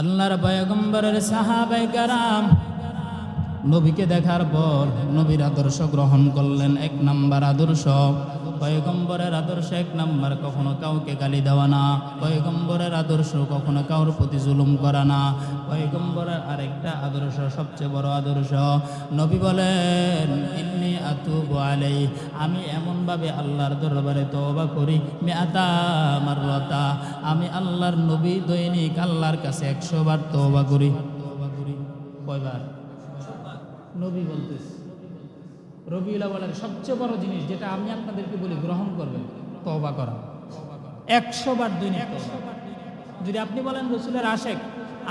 আল্লাহর পয়গম্বরের সাহাবাই কারাম নবীকে দেখার পর নবীর আদর্শ গ্রহণ করলেন। এক নাম্বার আদর্শ পয়গম্বরের আদর্শ এক নাম্বার কখনো কাউকে গালি দেওয়া না। পয়গম্বরের আদর্শ কখনো কারোর প্রতি জুলুম করা না। পয়গম্বরের আরেকটা আদর্শ, সবচেয়ে বড় আদর্শ, নবী বলেন, ইন্নি আতুবু আলাই আমি এমনভাবে আল্লাহর দরবারে তওবা করি মেয়াতা মাররাতা। আমি আল্লাহর নবী দৈনিক আল্লাহর কাছে একশো বার তওবা করি। কয়বার? নবী বলতেছে। রবিউল আওয়ালের সবচেয়ে বড় জিনিস যেটা আমি আপনাদেরকে বলি, গ্রহণ করবেন, তওবা করা। একশো বার দৈনিক যদি আপনি বলেন রসুলের আশেক,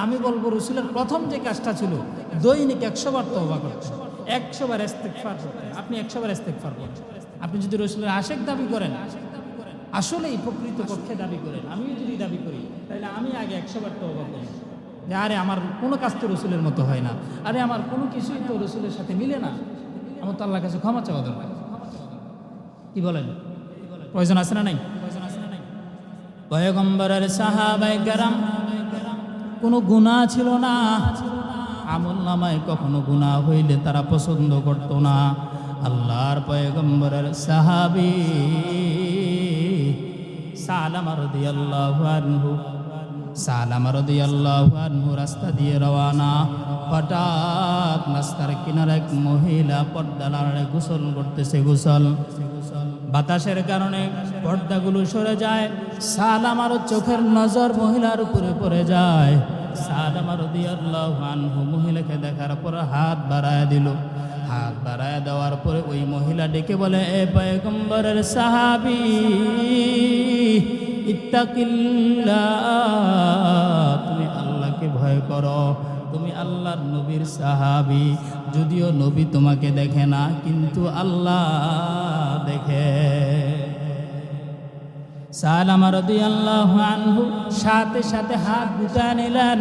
আমি বলব রসুলের প্রথম যে কাজটা ছিল, দৈনিক একশো বার তওবা করতে একশো বার করতে। আপনি একশো বার করতে আপনি যদি রসুলের আশেক দাবি করেন, আসলেই প্রকৃত পক্ষে দাবি করেন। আমিও যদি দাবি করি, তাহলে আমি আগে একশো বার তওবা করি। যে আরে, আমার কোনো কাজ তো রসুলের মতো হয় না। আরে, আমার কোনো কিছুই তো রসুলের সাথে মিলে না। আমার তো আল্লাহর কাছে ক্ষমা চাওয়া দরকার। কি বলেন? প্রয়োজন আছে না নাই? পয়গম্বরের সাহাবাই গেরাম কোনো গুণা ছিল না। আমল নামায় কখনো গুণা হইলে তারা পছন্দ করত না। আল্লাহর পয়গম্বরের সাহাবি সালামা রাদিয়াল্লাহু আনহু, সালামা রাদিয়াল্লাহু আনহু রাস্তা দিয়ে রওয়ানা। হঠাৎ রাস্তার কিনারে এক মহিলা পর্দা নাড়ে গোসল করতেছে, গোসল। বাতাসের কারণে পর্দাগুলো সরে যায়। সালামার চোখের নজর মহিলার উপরে পড়ে যায়। সালামার রাদিয়াল্লাহু আনহু মহিলাকে দেখার পর হাত বাড়ায় দিল। হাত বাড়ায় দেওয়ার পরে ওই মহিলা ডেকে বলে, এ পয়গম্বরের সাহাবি, ইত্তাকিল্লাহ, তুমি আল্লাহকে ভয় করো। আল্লাহর নবীর সাহাবি। যদিও নবী তোমাকে দেখে না, কিন্তু আল্লাহ দেখে। সালামারদি আল্লাহ আনহু, সাথে সাথে হাত গুটা নিলেন।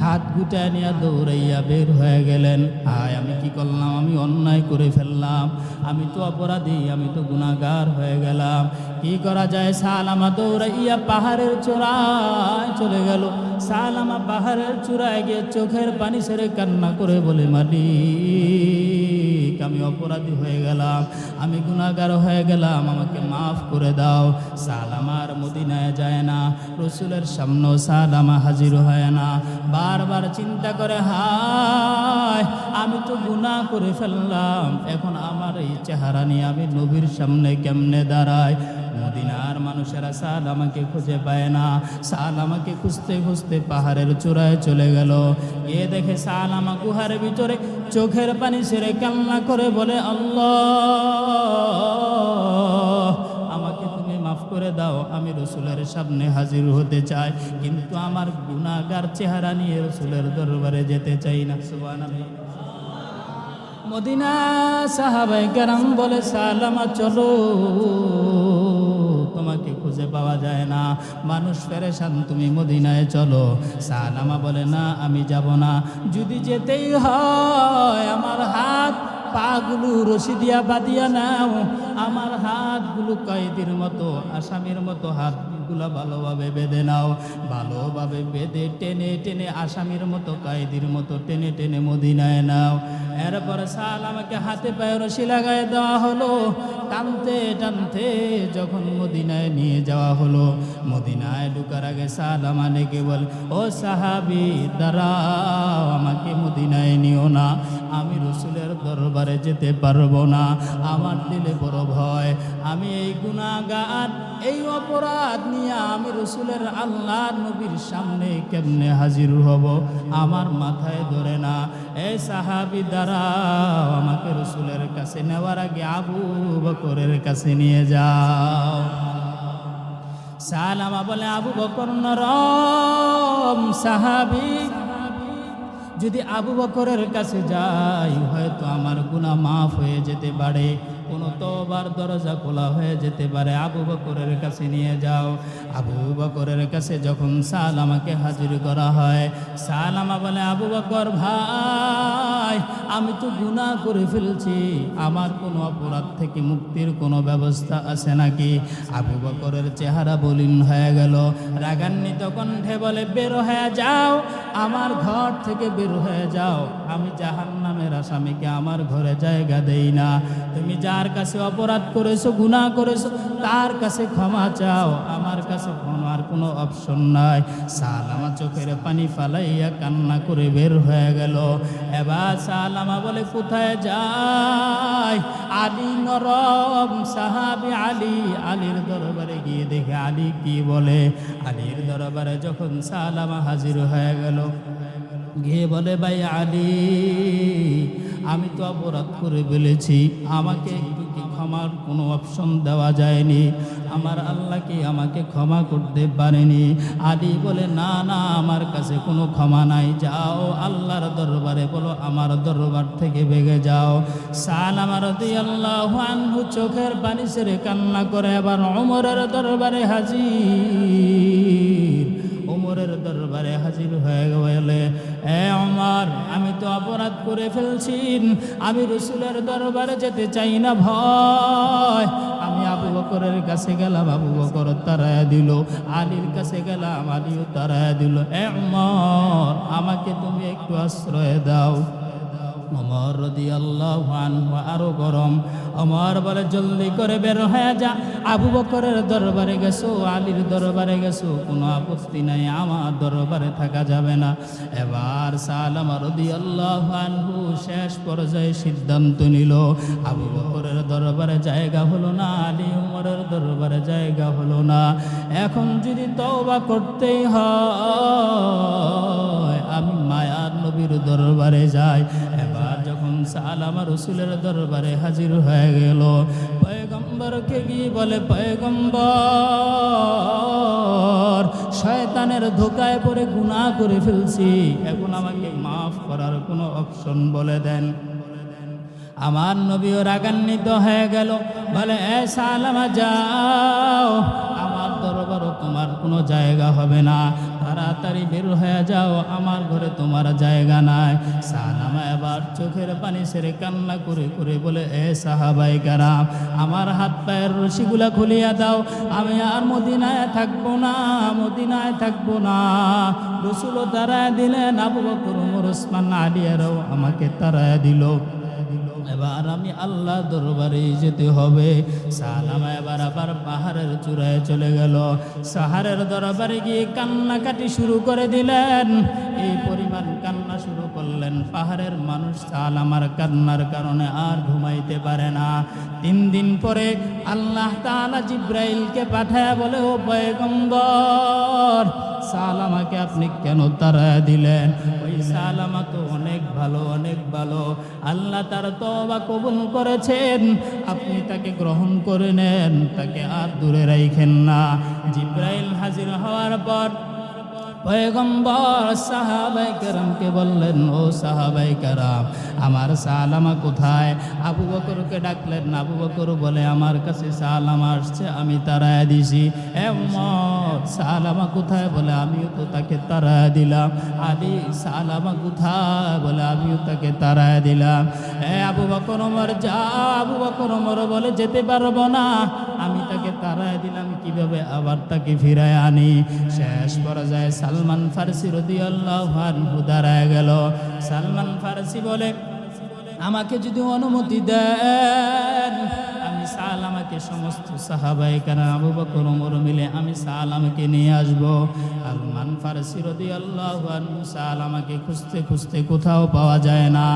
হাত গুটা নিয়ে দৌড়াইয়া বের হয়ে গেলেন। আয় আমি কি করলাম? আমি অন্যায় করে ফেললাম। আমি তো অপরাধী, আমি তো গুণাগার হয়ে গেলাম। কি করা যায়? সালামা দৌড়াইয়া পাহাড়ের চূড়ায় চলে গেল। সালামা পাহাড়ের চূড়ায় গিয়ে চোখের পানি সেরে কান্না করে বলে, মালিক আমি অপরাধী হয়ে গেলাম। আমি গুণাগার হয়ে গেলাম। আমাকে মাফ করে দাও। সালামার মদিনায় যায় না। রসুলের সামনেও সালামা হাজির হয় না। বারবার চিন্তা করে, হায়, আমি তো গুণা করে ফেললাম। এখন আমার এই চেহারা নিয়ে আমি নবীর সামনে কেমনে দাঁড়াই? মদিনার মানুষেরা সাল আমাকে খুঁজে পায় না। সাল আমাকে খুঁজতে খুঁজতে পাহাড়ের চূড়ায় চলে গেল। এ দেখে সাল আমা গুহার ভিতরে চোখের পানি সেরে কান্না করে বলে, আল্লাহ, আমাকে তুমি মাফ করে দাও, আমি রসুলের সামনে হাজির হতে চাই। কিন্তু আমার গুণাগার চেহারা নিয়ে রসুলের দরবারে যেতে চাই না। সুবহানাল্লাহ। মদিনা সাহাবাই কারাম বলে সালামা চলো। তোমাকে খুঁজে পাওয়া যায় না। মানুষ ফেরেশান, তুমি মদিনায় চলো। সালামা বলে, না, আমি যাব না। যদি যেতেই হয়, আমার হাত পাগুলো রশি দিয়া বাঁধিয়া নাও। আমার হাতগুলো কয়েদির মতো, আসামির মতো হাতগুলো ভালোভাবে বেঁধে নাও। ভালোভাবে বেঁধে টেনে টেনে আসামির মতো, কয়েদির মতো টেনে টেনে মদিনায় নাও। এরপরে সাল আমাকে হাতে পায়ে রশি লাগায় দেওয়া হলো। টানতে টানতে যখন মদিনায় নিয়ে যাওয়া হলো, মদিনায় ঢুকার আগে সাল আমানে কেবল ও সাহাবি, দাঁড়াও, আমাকে মদিনায় নিও না। আমি রসুলের দরবারে যেতে পারব না। আমার দিলে বড় ভয়। আমি এই গুণাগার এই অপরাধ নিয়ে আমি রসুলের আল্লাহ নবীর সামনে কেমনে হাজির হব? আমার মাথায় ধরে না। এ সাহাবি দাঁড়াও, আমাকে রসুলের কাছে নেওয়ার আগে আবু বকরের কাছে নিয়ে যাও। সালামা বলে, আবু বকর নরম সাহাবি। যদি আবু বকরের কাছে যাই, হয়তো আমার গুণা মাফ হয়ে যেতে পারে। কোনো তোবার দরজা খোলা হয়ে যেতে পারে। আবু বকরের কাছে নিয়ে যাও। আবু বকরের কাছে যখন সালামাকে হাজির করা হয় সালামা বলে, আবু বকর ভাই, আমি তো গুনাহ করে ফেলছি। আমার কোনো অপরাধ থেকে মুক্তির কোনো ব্যবস্থা আছে নাকি? আবু বকরের চেহারা বলিন হয়ে গেল। রাগান্বিত কণ্ঠে বলে, বের হয়ে যাও, আমার ঘর থেকে বের হয়ে যাও। আমি জাহান নামের আসামিকে আমার ঘরে জায়গা দেই না। তুমি যার কাছে অপরাধ করেছ, গুনাহ করেছ, তার কাছে ক্ষমা চাও। আমার কাছে ক্ষমার কোনো অপশন নাই। সালামা চোখের পানি ফালাইয়া কান্না করে বের হয়ে গেল। এবার সালামা বলে, কোথায় যায় আলী নরম সাহাবি আলী, আলীর দরবারে গিয়ে দেখে আলী কি বলে। আলীর দরবারে যখন সালামা হাজির হয়ে গেল, গিয়ে বলে, ভাই আলী আমি তো অপরাধ করে ফেলেছি। আমাকে ক্ষমার কোনো অপশন দেওয়া যায়নি? আমার আল্লাহকে আমাকে ক্ষমা করতে পারেনি? আলী বলে, না না, আমার কাছে কোনো ক্ষমা নাই। যাও আল্লাহর দরবারে বলো, আমার দরবার থেকে বেগে যাও। সাল আমার আল্লাহ চোখের পানি ছেড়ে কান্না করে, আবার অমরের দরবারে হাজির। ওমরের দরবারে হাজির হয়ে গেলে এ আমার আমি তো অপরাধ করে ফেলছি আমি রসুলের দরবারে যেতে চাই না ভয়। আমি আবু বকরের কাছে গেলাম, আবু বকর তারায় দিল। আলীর কাছে গেলাম, আলীও তারায় দিল। এ আমার আমাকে তুমি একটু আশ্রয় দাও। অমর রদি আল্লাহ আরও গরম। অমর বলে, জলদি করে বের হয়ে যা। আবু বকরের দরবারে গেছো, আলীর দরবারে গেছো, কোনো আপত্তি নাই, আমার দরবারে থাকা যাবে না। এবার সালাম রদি আল্লাহ শেষ পর্যায়ে সিদ্ধান্ত নিল, আবু বকরের দরবারে জায়গা হলো না, আলী উমরের দরবারে জায়গা হলো না। এখন যদি তওবা করতেই হয় যখন সালামা রসুলের দরবারে হাজির হয়ে গেল। পয়গম্বরকে গিয়ে বলে, পয়গম্বর, শয়তানের ধোকায় পরে গুনাহ করে ফেলছি। এখন আমাকে মাফ করার কোনো অপশন বলে দেন। আমার নবীও রাগান্বিত হয়ে গেল। বলে, এ সালামা, যাও। আমার দরবারও তোমার কোনো জায়গা হবে না। তাড়াতাড়ি বের হয়ে যাও, আমার ঘরে তোমার জায়গা নাই। সালামা এবার চোখের পানি সেরে কান্না করে করে বলে, এ সাহাবাই কারাম, আমার হাত পায়ের রশিগুলা খুলিয়া দাও, আমি আর মদিনায় থাকব না, মদিনায় থাকব না। রসুলও তারায় দিলেন, আবু বকর উমর ওসমান আলিয়ারাও আমাকে তারায় দিল। এবার আমি আল্লাহ দরবারে যেতে হবে। সালামা এবার আবার পাহাড়ের চূড়ায় চলে গেল। সাহারের দরবারে গিয়ে কান্নাকাটি শুরু করে দিলেন। এই পরিমাণ কান্না শুরু করলেন। পাহাড়ের মানুষ সালামার কান্নার কারণে আর ঘুমাইতে পারে না। তিন দিন পরে আল্লাহ তাআলা জিব্রাইলকে পাঠায় বলে, ও পয়গম্বর সালামাকে আপনি কেন তারা দিলেন? ওই সালামা তো অনেক ভালো অনেক ভালো। আল্লাহ তার তবা কবুল করেছেন। আপনি তাকে গ্রহণ করে নেন, তাকে আর দূরে রাইখেন না। জিব্রাইল হাজির হওয়ার পর পয়গম্বর সাহাবাই কেরামকে বললেন, ও সাহাবাই কেরাম, আমার সালামা কোথায়? আবু বকরকে ডাকলেন, আবু বকর বলে, আমার কাছে সালামা আসছে, আমি তারায় দিছি। এমত সালামা কোথায়? বলে, আমিও তো তাকে তারায় দিলাম। আদি, সালামা কোথায়? বলে, আমিও তাকে তারায় দিলাম। এ আবু বকর ওমর, যা আবু বকর ওমর বলে, যেতে পারব না। আমি তাকে তারায় দিলাম, কীভাবে আবার তাকে ফিরায় আনি? শেষ পর্যায়ে সালমান ফার্সি রদিয়াল্লাহু দাঁড়ায় গেল। সালমান ফার্সি বলে, আমাকে যদি অনুমতি দেন আমি সালামাকে সমস্ত সাহাবাই কারা আবু বকর, ওমর মিলে আমি সালামাকে নিয়ে আসব। আলমান ফারসি রদি আল্লাহ আনহু সালামাকে খুঁজতে খুঁজতে কোথাও পাওয়া যায় না।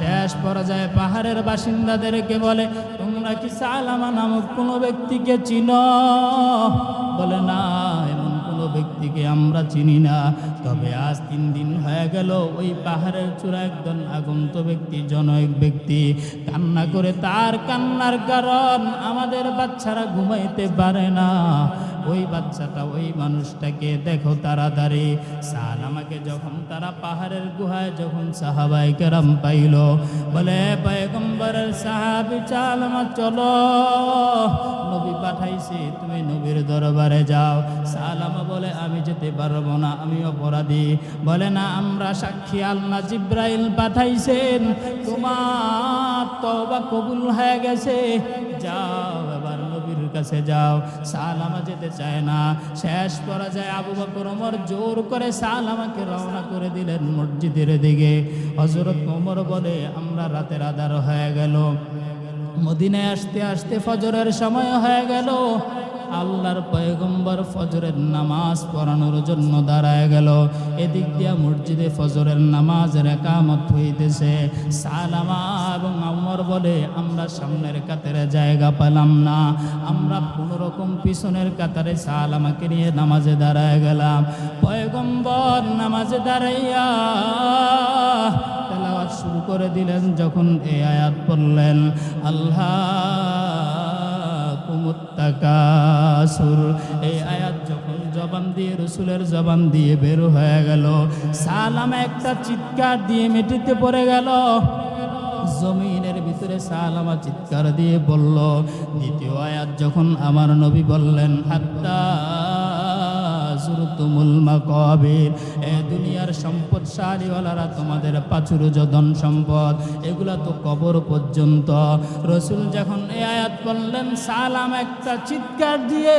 শেষ পর্যায়ে পাহাড়ের বাসিন্দাদেরকে বলে, তোমরা কি সালামা নামক কোনো ব্যক্তিকে চিনো? বলে, না ব্যক্তিকে আমরা চিনি না। তবে আজ তিন দিন হয়ে গেল, ওই পাহাড়ের চূড়া একজন আগন্ত ব্যক্তি, জনক ব্যক্তি কান্না করে, তার কান্নার কারণ আমাদের বাচ্চারা ঘুমাইতে পারে না। ওই বাচ্চাটা, ওই মানুষটাকে দেখো তাড়াতাড়ি। সালামাকে যখন তারা পাহাড়ের গুহায় যখন সাহাবাই কেরাম পাইল, বলে, পয়গম্বরের সাহাবি, চাল আমার চলো। নবী পাঠাইছি, তুমি নবীর দরবারে যাও। সালামা বলে, আমি যেতে পারব না, আমি অপরাধী। বলে, না, আমরা সাক্ষী, আল্লাহ জিব্রাইল পাঠাইছেন। তোমার তবা কবুল হয়ে গেছে। যাও এবার কাছে যাও সালামা যেতে চায় না। শেষ করা যায় আবু বকর ওমর জোর করে সালামাকে রওনা করে দিলেন মসজিদের দিকে। হজরত ওমর বলে, আমরা রাতের আধার হয়ে গেল। মদিনায় আসতে আসতে ফজরের সময় হয়ে গেল। আল্লাহর পয়গম্বর ফজরের নামাজ পড়ানোর জন্য দাঁড়ায় গেল। এদিক দিয়া মসজিদে ফজরের নামাজের একামত হইতেছে। সালামা এবং আমর বলে, আমরা সামনের কাতারে জায়গা পেলাম না। আমরা কোনো রকম পিছনের কাতারে সালামাকে নিয়ে নামাজে দাঁড়ায় গেলাম। পয়গম্বর নামাজে দাঁড়াইয়া করে দিলেন যখন এই আয়াত পড়লেন আল্লাহ কুমুত্তাকাসুর এই আয়াত যখন জবান দিয়ে, রসুলের জবান দিয়ে বের হয়ে গেল, সালাম একটা চিৎকার দিয়ে মেটিতে পড়ে গেল। জমিনের ভিতরে সালামা চিৎকার দিয়ে বলল, দ্বিতীয় আয়াত যখন আমার নবী বললেন, হাত্তা জুরতুমুল মাকাবির। এ দুনিয়ার তোমাদের পাচুর ধন সম্পদ, এগুলা তো কবর পর্যন্ত। রসুল যখন এ আয়াত বললেন, সালাম একটা চিৎকার দিয়ে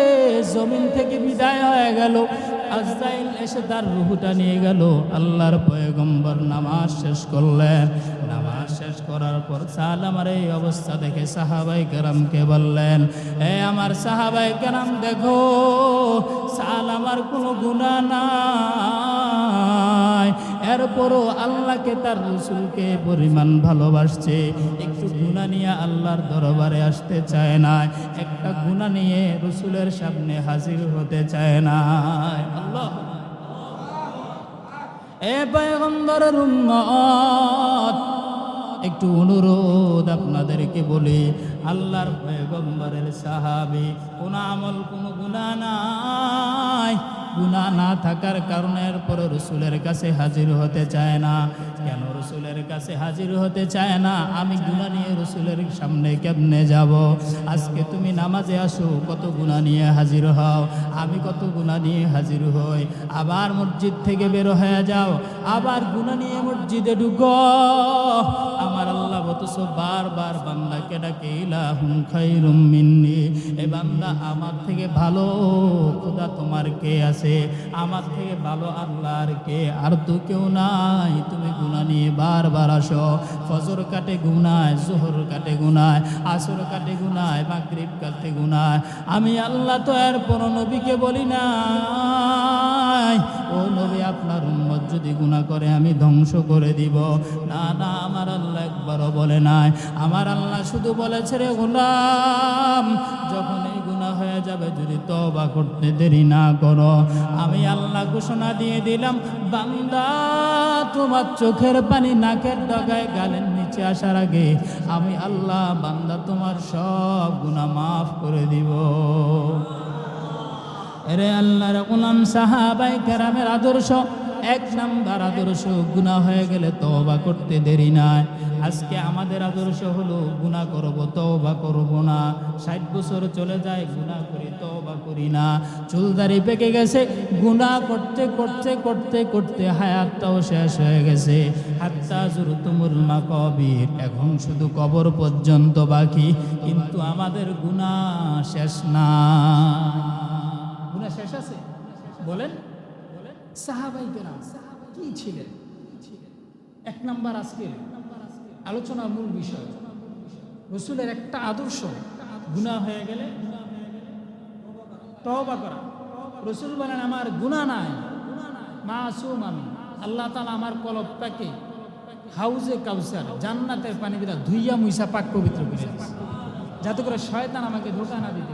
জমিন থেকে বিদায় হয়ে গেল। আজরাইল এসে তার রুহুটা নিয়ে গেল। আল্লাহর পয়গম্বর নামাজ শেষ করলেন। নামাজ শেষ করার পর সালামার এই অবস্থা দেখে সাহাবাই কেরামকে বললেন, এ আমার সাহাবাই কেরাম, দেখো সালামার কোনো গুণা নাই। এরপরও আল্লাহকে তার রসুলকে পরিমাণ ভালোবাসছে। একটু গুণা নিয়ে আল্লাহর দরবারে আসতে চায় না। একটা গুণা নিয়ে রসুলের সামনে হাজির হতে চায় না। আল্লাহ। এ পয়গম্বরের উম্মত, একটু অনুরোধ আপনাদেরকে বলি, আল্লাহর পয়গম্বরের সাহাবি, কোন আমল, কোনো গুণা নাই। গুণা না থাকার কারণে এরপরে রসুলের কাছে হাজির হতে চায় না। কেন রসুলের কাছে হাজির হতে চায় না? আমি গুণা নিয়ে রসুলের সামনে কেমনে যাব? আজকে তুমি নামাজে আসো, কত গুণা নিয়ে হাজির হও। আমি কত গুণা নিয়ে হাজির হই। আবার মসজিদ থেকে বের হয়ে যাও। আবার গুণা নিয়ে মসজিদে ঢুকো। আমার আল্লাহ অথচ বারবার বান্দাকে ডাকে, ইলাহুম খাইরুম মিন্নি। এ বান্দা, আমার থেকে ভালো খোদা তোমার কে আছে? আমার থেকে ভালো আল্লাহর কে? আর তো কেউ নাই। তুমি গুণা নিয়ে বারবার আসো। ফজর কাটে গুনায়, জোহর কাটে গুনায়, আসর কাটে গুনায়, মাগরিব কাটে গুনায়। আমি আল্লাহ তো আর পর নবীকে বলি না ও নবী, আপনার উম্মত যদি গুণা করে, আমি ধ্বংস করে দিব। না না, আমার আল্লাহ একবারও বলে নাই। আমার আল্লাহ শুধু বলেছে রে গোলাম, যখন এই গুনাহ হয়ে যাবে যদি তবা করতে দেরি না করো। আমি আল্লাহ ঘোষণা দিয়ে দিলাম, বান্দা, তোমার চোখের পানি নাকের ডগায় গালের নিচে আসার আগে আমি আল্লাহ বান্দা তোমার সব গুনাহ মাফ করে দিব। এরে আল্লাহর গোলাম সাহাবাই কেরামের আদর্শ এক নাম্বার আদর্শ গুণা হয়ে গেলে তওবা করতে দেরি নাই। আজকে আমাদের আদর্শ হলো গুণা করব, তওবা করব না। ষাট বছর চলে যায় গুণা করি তওবা করি না। চুলদারি পেকে গেছে গুণা করতে করতে করতে করতে হায়াতটাও শেষ হয়ে গেছে। হাত্তা জুরতুমুল মাকবির, এখন শুধু কবর পর্যন্ত বাকি। কিন্তু আমাদের গুণা শেষ না। গুণা শেষ আছে? বলেন। সাহাবাই কেনা কি ছিলেন? এক আজকে আলোচনার মূল বিষয়। রসুলের একটা আদর্শ গুণা হয়ে গেলে তওবা করা। রসুল বলেন, আমার গুণা নাই। মাসুম আমি। আল্লাহ তালা আমার কলবটাকে হাউজে কাউসার, জান্নাতের পানি দিলা ধুইয়া মুইসা পাক পবিত্র করে। যাতে করে শয়তান আমাকে ধোকা না দিতে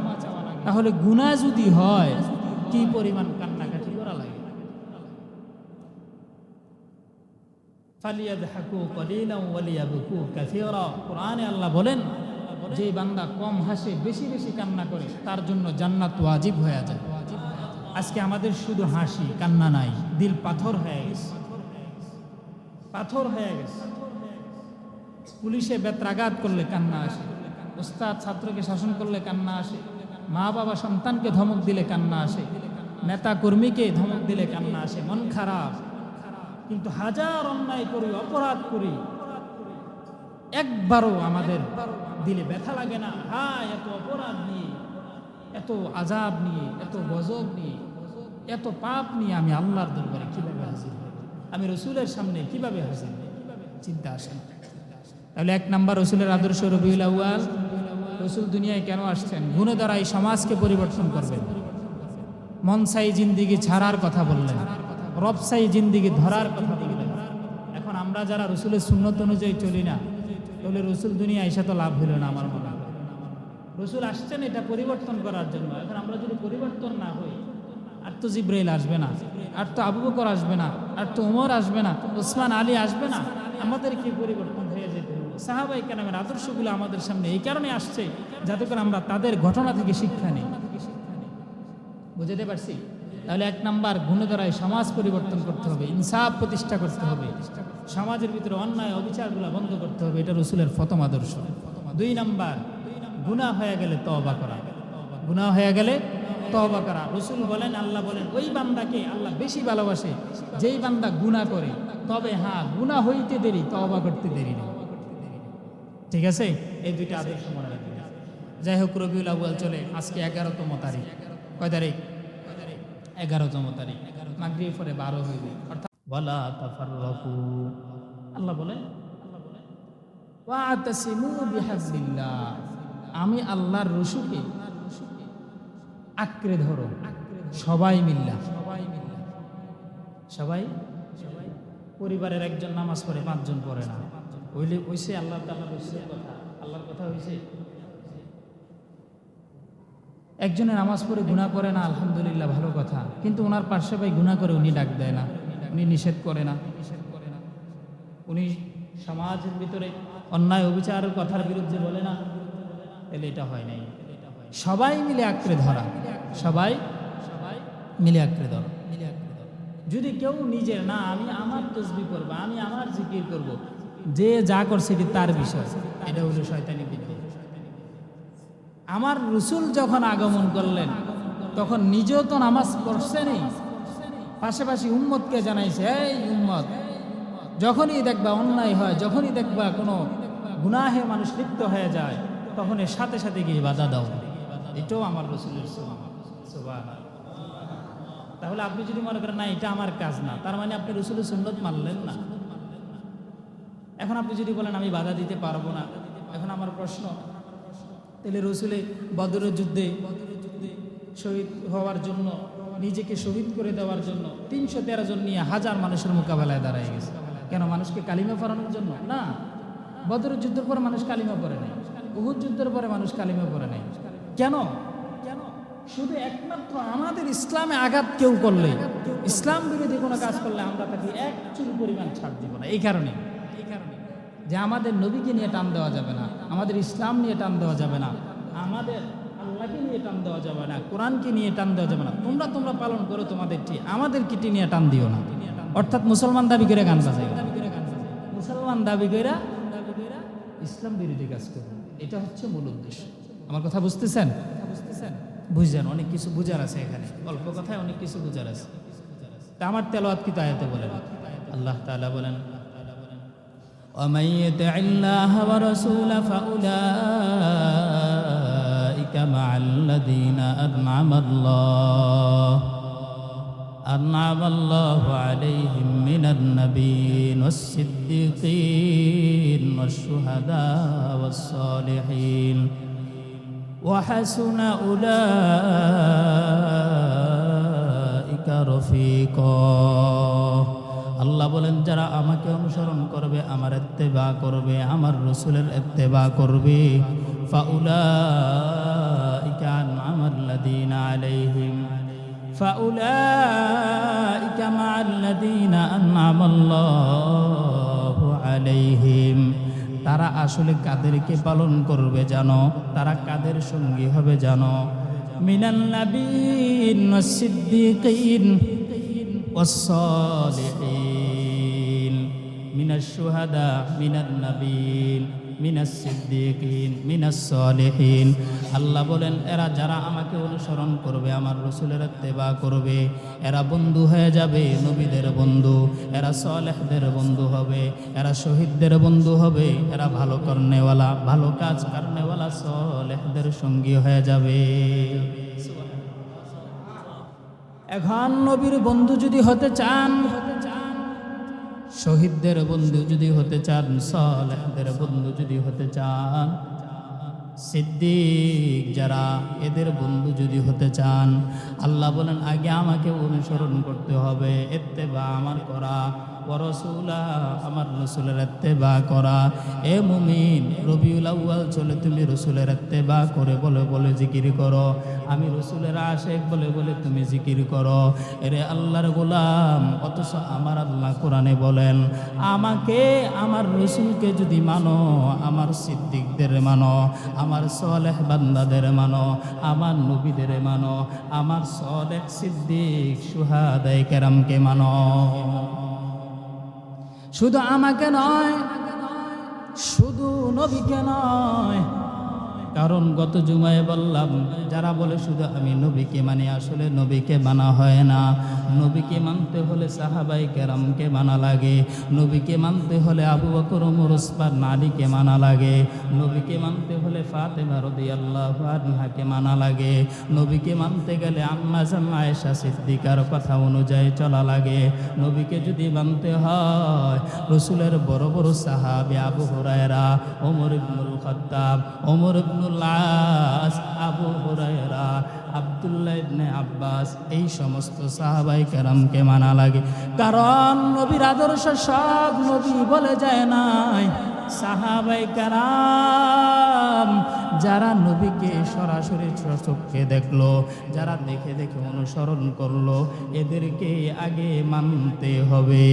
তাহলে গুনাহ যদি হয়, কি পরিমাণ কান্নাকাটি করা লাগে? আল্লাহ বলেন, যে বান্দা কম হাসে, বেশি বেশি কান্না করে, তার জন্য জান্নাত ওয়াজিব হয়ে যায়। আজকে আমাদের শুধু হাসি, কান্না নাই, দিল পাথর হয়ে গেছে। পাথর হয়ে গেছে। পুলিশে বেত্রাঘাত করলে কান্না আসে। ওস্তাদ ছাত্রকে শাসন করলে কান্না আসে। মা বাবা সন্তানকে ধমক দিলে কান্না আসে, নেতা কর্মীকে ধমক দিলে কান্না আসে, মন খারাপ কিন্তু হাজার অন্যায় করি, অপরাধ করি, একবারও আমাদের দিলে ব্যথা লাগে না হায়, এত অপরাধ নিয়ে, এত আজাব নিয়ে, এত গজব নিয়ে, এত পাপ নিয়ে আমি আল্লাহর দরবারে কীভাবে হাজির আমি রসুলের সামনে কীভাবে হাজির? চিন্তা আসে। তাহলে এক নাম্বার রসুলের আদর্শ রবিউল আউয়াল রসুল দুনিয়ায় কেন আসছেন? গুণে দ্বারা এই সমাজকে পরিবর্তন করবেন। মনসাই জিন্দিগি ছাড়ার কথা বললেন। রবসাই জিন্দিগি ধরার কথা বললেন। এখন আমরা যারা রসুলের সুন্নত অনুযায়ী চলি না, তাহলে রসুল দুনিয়া এসে তো লাভ হইল না আমার মনে রসুল আসছেন এটা পরিবর্তন করার জন্য। এখন আমরা যদি পরিবর্তন না হই, আর তো জিব্রাইল আসবে না, আর তো আবু বকর আসবে না, আর তো উমর আসবে না ওসমান আলী আসবে না, আমাদের কি পরিবর্তন সাহাবাই কেনামের আদর্শগুলো আমাদের সামনে এই কারণে আসছে যাতে করে আমরা তাদের ঘটনা থেকে শিক্ষা নিই। বুঝতে পারছি? তাহলে এক নাম্বার, গুণধরায় সমাজ পরিবর্তন করতে হবে, ইনসাফ প্রতিষ্ঠা করতে হবে, সমাজের ভিতরে অন্যায় অবিচারগুলো বন্ধ করতে হবে, এটা রসুলের ফতম আদর্শ। দুই নাম্বার গুণা হয়ে গেলে তওবা করা। গুণা হয়ে গেলে তওবা করা। রসুল বলেন, আল্লাহ বলেন, ওই বান্দাকে আল্লাহ বেশি ভালোবাসে, যেই বান্দা গুণা করে, তবে হ্যাঁ গুণা হইতে দেরি, তওবা করতে দেরি নেই। ঠিক আছে? এই দুইটা আদর্শ মনে রাখবেন যাই হোক রবিউল আউয়াল চলে। আজকে এগারোতম তারিখ। কয় তারিখ? এগারোতম তারিখ। মাগরিব পরে বারো হইবে। অর্থাৎ আল্লাহ বলে আমি আল্লাহর রসুকে আঁকড়ে ধরো। সবাই মিল্লা সবাই মিল্লা। সবাই? সবাই? পরিবারের একজন নামাজ পড়ে পাঁচজন পড়ে না। হইলে হইছে আল্লাহ তাল্লাহ রসুলের কথা। আল্লাহর কথা হইছে? একজনের নামাজ পড়ে গুণা করে না, আলহামদুলিল্লাহ ভালো কথা। কিন্তু ওনার পার্শ্বে ভাই গুণা করে উনি ডাক দেয় না, উনি নিষেধ করে না। উনি সমাজের ভিতরে অন্যায় অবিচারের কথার বিরুদ্ধে বলে না, তাহলে এটা হয় নাই। সবাই মিলে আঁকড়ে ধরা। সবাই সবাই মিলে আঁকড়ে ধরা। যদি কেউ নিজের, না, আমি আমার তসবি করব, আমি আমার জিকির করব যে যা করছে এটি তার বিষয়। এটা হলো শয়তানি বিদ্যা। আমার রসুল যখন আগমন করলেন, তখন নিজেও তো নামাজ পড়ছেনই পাশাপাশি উম্মতকে জানাইছে, এই উম্মত, যখনই দেখবা অন্যায় হয়, যখনই দেখবা কোনো গুনাহে মানুষ লিপ্ত হয়ে যায়, তখন এর সাথে সাথে গিয়ে বাধা দাও। এটাও আমার রসুলের তাহলে আপনি যদি মনে করেন, না, এটা আমার কাজ না, তার মানে আপনি রসুলের সুন্নত মানলেন না। এখন আপনি যদি বলেন, আমি বাধা দিতে পারব না। এখন আমার প্রশ্ন, তাহলে রসুলে বদরের যুদ্ধে শহীদ হওয়ার জন্য, নিজেকে শহীদ করে দেওয়ার জন্য তিনশো তেরো জন নিয়ে হাজার মানুষের মোকাবেলায় দাঁড়ায় গেছে। কেন, মানুষকে কালিমা পড়ানোর জন্য? না। বদরের যুদ্ধের পরে মানুষ কালিমা পড়ে নাই। উহুদ যুদ্ধের পরে মানুষ কালিমা পড়ে নাই। কেন? কেন শুধু একমাত্র আমাদের ইসলামে আঘাত কেউ করলে, ইসলাম বিরোধী কোনো কাজ করলে আমরা তাকে এক চুল পরিমাণ ছাড় দিব না। এই কারণে যে আমাদের নবীকে নিয়ে টান দেওয়া যাবে না, আমাদের ইসলাম নিয়ে টান দেওয়া যাবে না, আমাদের আল্লাহকে নিয়ে টান দেওয়া যাবে না, কোরআনকে নিয়ে টান দেওয়া যাবে না। তোমরা তোমরা পালন করো তোমাদেরটি আমাদের কিটি নিয়ে টান দিও না। অর্থাৎ মুসলমান দাবি করে গান বাজাই মুসলমান দাবি করে ইসলাম বিরোধী কাজ করবে এটা হচ্ছে মূল উদ্দেশ্য। আমার কথা বুঝতেছেন? বুঝতেছেন বুঝছেন, অনেক কিছু বুঝার আছে এখানে। অল্প কথায় অনেক কিছু বুঝার আছে। আমার তেলাওয়াত কি তায়াতে বলেন? আল্লাহ তাআলা বলেন ومن يطع الله ورسوله فأولئك مع الذين أنعم الله. أنعم الله عليهم من النبيين والصديقين والشهداء والصالحين. وحسن أولئك رفيقا. আল্লাহ বলেন যারা আমাকে অনুসরণ করবে আমার এত্তেবা করবে আমার রসুলের এত্তেবা করবে ফাউলাইকা আনআমাল্লাযীনা আলাইহিম فأولئك مع الذين أنعم الله عليهم তারা আসলে কাদেরকে পালন করবে জানো তারা কাদের সঙ্গী হবে জানো মিনাল নাবিন সিদ্দিকিন والصالحين من الشهداء من النبيين মিনাস সিদ্দিকিন মিনাস সলিহিন আল্লাহ বলেন এরা যারা আমাকে অনুসরণ করবে আমার রসুলের তেবা করবে এরা বন্ধু হয়ে যাবে নবীদের বন্ধু এরা সলেহদের বন্ধু হবে এরা শহীদদের বন্ধু হবে এরা ভালো কর্নেওয়ালা ভালো কাজ করনেওয়ালা সলেহদের সঙ্গী হয়ে যাবে এখন নবীর বন্ধু যদি হতে চান শহীদদের বন্ধু যদি হতে চান, সালেহদের বন্ধু যদি হতে চান, সিদ্দিক যারা, এদের বন্ধু যদি হতে চান। আল্লাহ বলেন, আগে আমাকে অনুসরণ করতে হবে এতে বা আমার করা পরশুলা আমার রসুলের এত্তেবা করা। এ মুমিন, রবিউল আউ্য়াল চলে, তুমি রসুলের এত্তেবা করে বলে বলে জিকির করো। আমি রসুলের আশেক বলে বলে তুমি জিকির করো। এরে আল্লাহর গোলাম, অথচ আমার আল্লাহ কোরআনে বলেন, আমাকে, আমার রসুলকে যদি মানো, আমার সিদ্দিকদের মানো, আমার সলেহ বান্দাদের মানো, আমার নবীদের মানো, আমার সলেহ সিদ্দিক সুহাদাই কেরামকে মানো। শুধু আমাকে নয় শুধু নবীকে নয় কারণ গত জুমায় বললাম, যারা বলে শুধু আমি নবীকে মানে আসলে নবীকে মানা হয় না। নবীকে মানতে হলে সাহাবাই কেরামকে মানা লাগে। নবীকে মানতে হলে আবু বকর ওসমান নারীকে মানা লাগে। নবীকে মানতে হলে ফাতেমা আল্লাহ আনহাকে মানা লাগে। নবীকে মানতে গেলে আম্মা জান আয়েশা সিদ্দিকার কথা অনুযায়ী চলা লাগে। নবীকে যদি মানতে হয়, রসুলের বড় বড় সাহাবে আবু হুরায়রা, ওমর ইবনুল খাত্তাব, ওমর ইবনুল আস, আবু হুরায়রা, আব্দুল্লাহ ইবনে আব্বাস, এই সমস্ত সাহাবাই কেরামকে মানা লাগে। কারণ নবীর আদর্শ সব নবী বলে যায় নাই। সাহাবাই কারাম যারা নবীকে সরাসরি চোখে দেখল, যারা দেখে দেখে অনুসরণ করল, এদেরকে আগে মানতে হবে।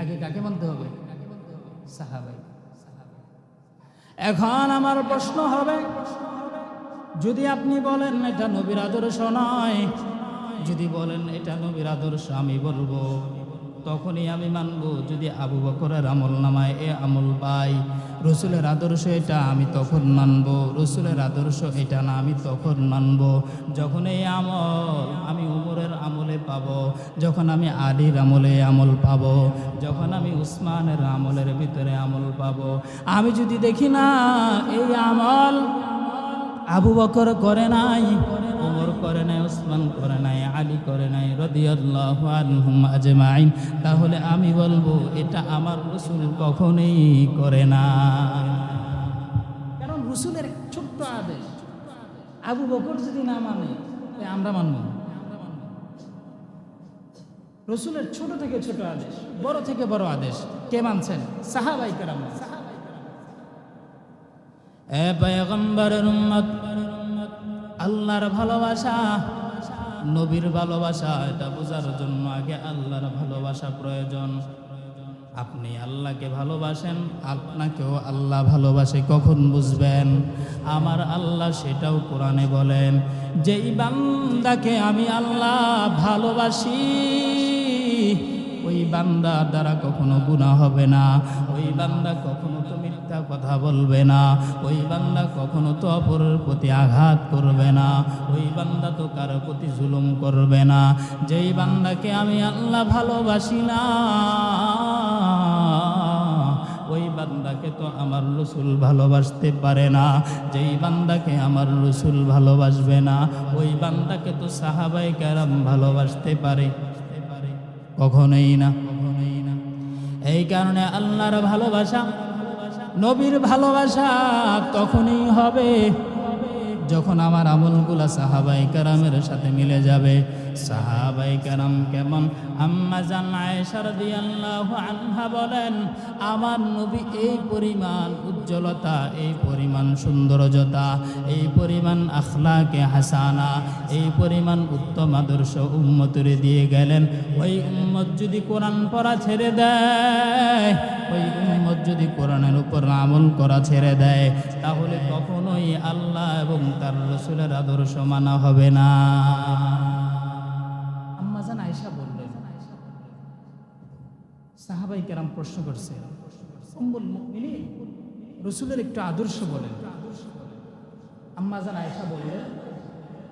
আগে কাকে মানতে হবে? সাহাবাই এখন আমার প্রশ্ন হবে, যদি আপনি বলেন এটা নবীর আদর্শ নয়, যদি বলেন এটা নবীর আদর্শ আমি বলব, তখনই আমি মানবো যদি আবু বকরের আমল নামায় এ আমল পাই রসুলের আদর্শ এটা আমি তখন মানব, রসুলের আদর্শ এটা না আমি তখন মানব। যখন এই আমল আমি উমরের আমলে পাব, যখন আমি আলীর আমলে আমল পাব, যখন আমি উসমানের আমলের ভিতরে আমল পাব। আমি যদি দেখি না এই আমল আবু বকর করে নাই ওমর করে নাই ওসমান করে নাই আলী করে নাই রদিয়াল্লাহু আনহুম আজমাইন। তাহলে আমি বলব এটা আমার রসুল কখনোই করে না। কারণ রসুলের ছোট্ট আদেশ আবু বকর যদি না মানে আমরা মানব রসুলের ছোট থেকে ছোট আদেশ বড় থেকে বড় আদেশ কে মানছেন? সাহাবাই কেরাম। এ পয়গম্বরের উম্মত আল্লাহর ভালোবাসা, নবীর ভালোবাসা, এটা বোঝার জন্য আগে আল্লাহর ভালোবাসা প্রয়োজন। আপনি আল্লাহকে ভালোবাসেন, আপনাকেও আল্লাহ ভালোবাসে, কখন বুঝবেন? আমার আল্লাহ সেটাও কোরআনে বলেন, যেই বান্দাকে আমি আল্লাহ ভালোবাসি ওই বান্দা দ্বারা কখনো গুণা হবে না। ওই বান্দা কখনো তো মিথ্যা কথা বলবে না। ওই বান্দা কখনো তো অপরের প্রতি আঘাত করবে না। ওই বান্দা তো কারও প্রতি জুলুম করবে না। যেই বান্দাকে আমি আল্লাহ ভালোবাসি না, ওই বান্দাকে তো আমার রসুল ভালোবাসতে পারে না। যেই বান্দাকে আমার রসুল ভালোবাসবে না, ওই বান্দাকে তো সাহাবাই কারাম ভালোবাসতে পারে। কখনোই না। এই কারণে আল্লাহর ভালোবাসা, নবীর ভালোবাসা তখনই হবে যখন আমার আমলগুলা সাহাবাই কারামের সাথে মিলে যাবে। সাহাবাই কারাম কেমন? আম্মা জান আয়েশা রাদিয়াল্লাহু আনহা বলেন, আমার নবী এই পরিমাণ উজ্জ্বলতা, এই পরিমাণ সৌন্দর্যতা, এই পরিমাণ আখলাকে হাসানা, এই পরিমাণ উত্তম আদর্শ উম্মতরে দিয়ে গেলেন। ওই উম্মত যদি কোরআন পড়া ছেড়ে দেয়, ওই উম্মত যদি কোরআনের উপর আমল করা ছেড়ে দেয়, তাহলে কখনোই আল্লাহ এবং তার রসুলের আদর্শ মানা হবে না। সাহাবাই কেরাম প্রশ্ন করছে রসুলের একটু আদর্শ বলেন। আম্মাজান আয়েশা বললেন,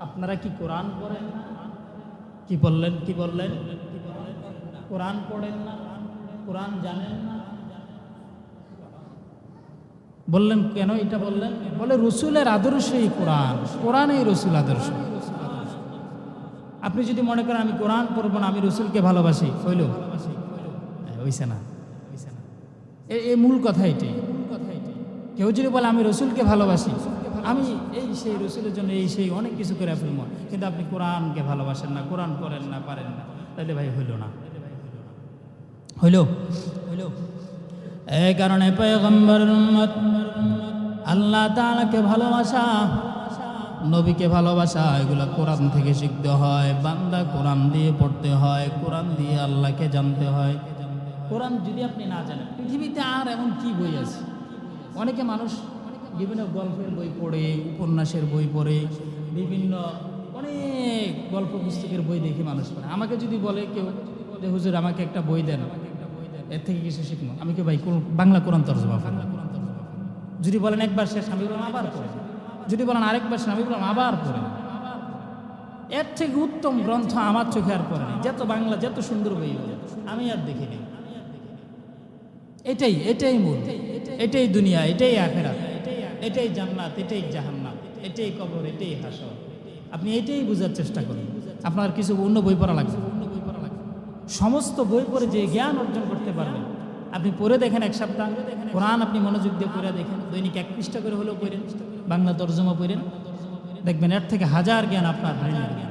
আপনারা কি কোরআন পড়েন কি বললেন কি বললেন? কোরআন পড়েন না, কোরআন জানেন না। বললেন, কেন এটা বললেন? বলে, রসুলের আদর্শই কোরআন, কোরআনই রসুল আদর্শ। আপনি যদি মনে করেন, আমি কোরআন পড়ব না, আমি রসুলকে ভালোবাসি, হইল। না হইছে না এই মূল কথা এটাই। কেউ যদি বলে, আমি রসুলকে ভালোবাসি। আমি এই সেই রসুলের জন্য এই সেই অনেক কিছু করে ফেলব। কিন্তু আপনি কোরআনকে ভালোবাসেন না, কোরআন করেন না, পারেন না। তাহলে ভাই হইল না। হইল? হইল? এই কারণে আল্লাহ তালাকে ভালোবাসা, নবীকে ভালোবাসা, এগুলো কোরআন থেকে শিখতে হয়। বান্দা কোরআন দিয়ে পড়তে হয়, কোরআন দিয়ে আল্লাহকে জানতে হয়। কোরআন যদি আপনি না জানেন, পৃথিবীতে আর এমন কি বই আছে? অনেকে মানুষ বিভিন্ন গল্পের বই পড়ে, উপন্যাসের বই পড়ে, বিভিন্ন অনেক গল্প পুস্তকের বই দেখে মানুষ পড়ে। আমাকে যদি বলে কেউ যে, হুজুর, আমাকে একটা বই দেন। এর থেকে কিছু শিখব। আমি কি ভাই বাংলা কোরআন তর্জমা পড়ব? যদি বলেন একবার শেষ, আমি বললাম আবার পড়ে যদি বলেন আরেকবার শেষ, আমি বললাম আবার পড়ে এর থেকে উত্তম গ্রন্থ আমার চোখে আর পড়ে যত বাংলা, যত সুন্দর বই, আমি আর দেখিনি এটাই এটাই মূল। এটাই দুনিয়া, এটাই আখেরাত। এটাই জান্নাত, এটাই জাহান্নাত এটাই কবর, এটাই হাসর। আপনি এটাই বোঝার চেষ্টা করুন। আপনার কিছু অন্য বই পড়া লাগবে। অন্য বই পড়া লাগবে সমস্ত বই পড়ে যে জ্ঞান অর্জন করতে পারবেন। আপনি পড়ে দেখেন এক সপ্তাহ। কোরআন আপনি মনোযোগ দিয়ে পড়ে দেখেন। দৈনিক এক পৃষ্ঠা করে হলেও পড়েন। বাংলা তর্জমা পড়েন। দেখবেন এর থেকে হাজার জ্ঞান আপনার ব্রেনে